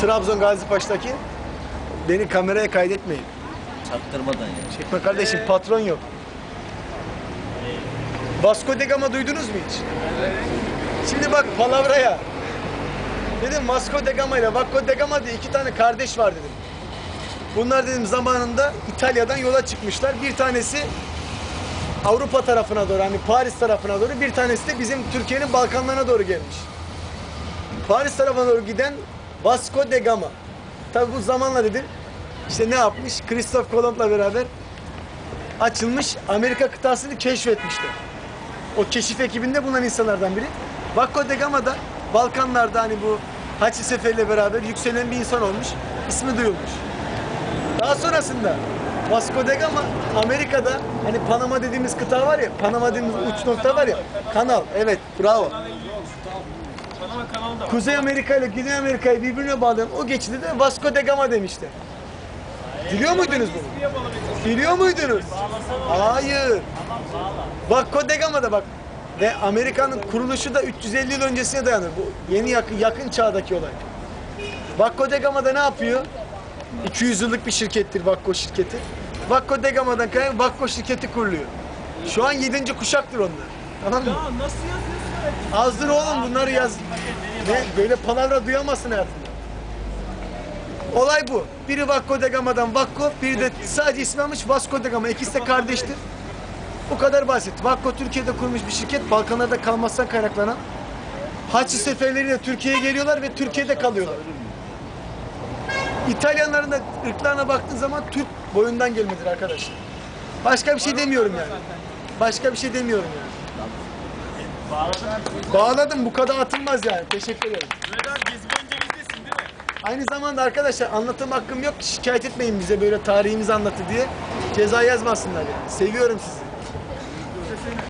Trabzon Gazipaşa'daki beni kameraya kaydetmeyin. Çaktırmadan ya. Çekme kardeşim patron yok. Vasco da Gama duydunuz mu hiç? Şimdi bak palavraya. Dedim Vasco da Gama ile Vasco da Gama diye iki tane kardeş var dedim. Bunlar dedim zamanında İtalya'dan yola çıkmışlar. Bir tanesi Avrupa tarafına doğru hani Paris tarafına doğru bir tanesi de bizim Türkiye'nin Balkanlarına doğru gelmiş. Paris tarafına doğru giden Vasco da Gama. Tabi bu zamanla dedim işte ne yapmış? Christoph Kolomb'la beraber açılmış Amerika kıtasını keşfetmişler. O keşif ekibinde bulunan insanlardan biri. Vasco da Gama da Balkanlarda hani bu Haçlı Seferi'yle beraber yükselen bir insan olmuş. İsmi duyulmuş. Daha sonrasında Vasco da Gama Amerika'da hani Panama dediğimiz kıta var ya, Panama dediğimiz uç nokta var ya, kanal. Evet, bravo. Kuzey Amerika ile Güney Amerika'yı birbirine bağlayan o geçidi de Vasco da Gama demişler. Biliyor muydunuz bunu? Biliyor muydunuz? Hayır. Vasco da Gama'da bak. Ve Amerika'nın kuruluşu da 350 yıl öncesine dayanır. Bu yeni yakın, yakın çağdaki olay. Vasco da Gama'da ne yapıyor? 200 yıllık bir şirkettir Vakko şirketi. Vakko da Gama'dan kaynaklı Vakko şirketi kuruluyor. Şu an 7. kuşaktır onlar. Tamam mı? Nasıl yazıyorsun? Azdır oğlum bunları yaz. Ne böyle palavra duyamazsın hayatında. Olay bu. Biri Vasco da Gama'dan Vakko, biri de sadece ismi almış Vasco da Gama. İkisi de kardeştir. Bu kadar basit. Vakko Türkiye'de kurmuş bir şirket. Balkanlarda kalmazsan kaynaklanan. Haçlı seferleriyle Türkiye'ye geliyorlar ve Türkiye'de kalıyorlar. İtalyanların da ırklarına baktığın zaman Türk boyundan gelmedir arkadaşlar. Başka bir şey demiyorum yani. Başka bir şey demiyorum yani. Bağladım bu kadar atılmaz yani. Teşekkür ederim. Mehmet abi gezi boyunca bizdesin değil mi? Aynı zamanda arkadaşlar anlatım hakkım yok. Şikayet etmeyin bize böyle tarihimizi anlatı diye. Ceza yazmasınlar yani. Seviyorum sizi.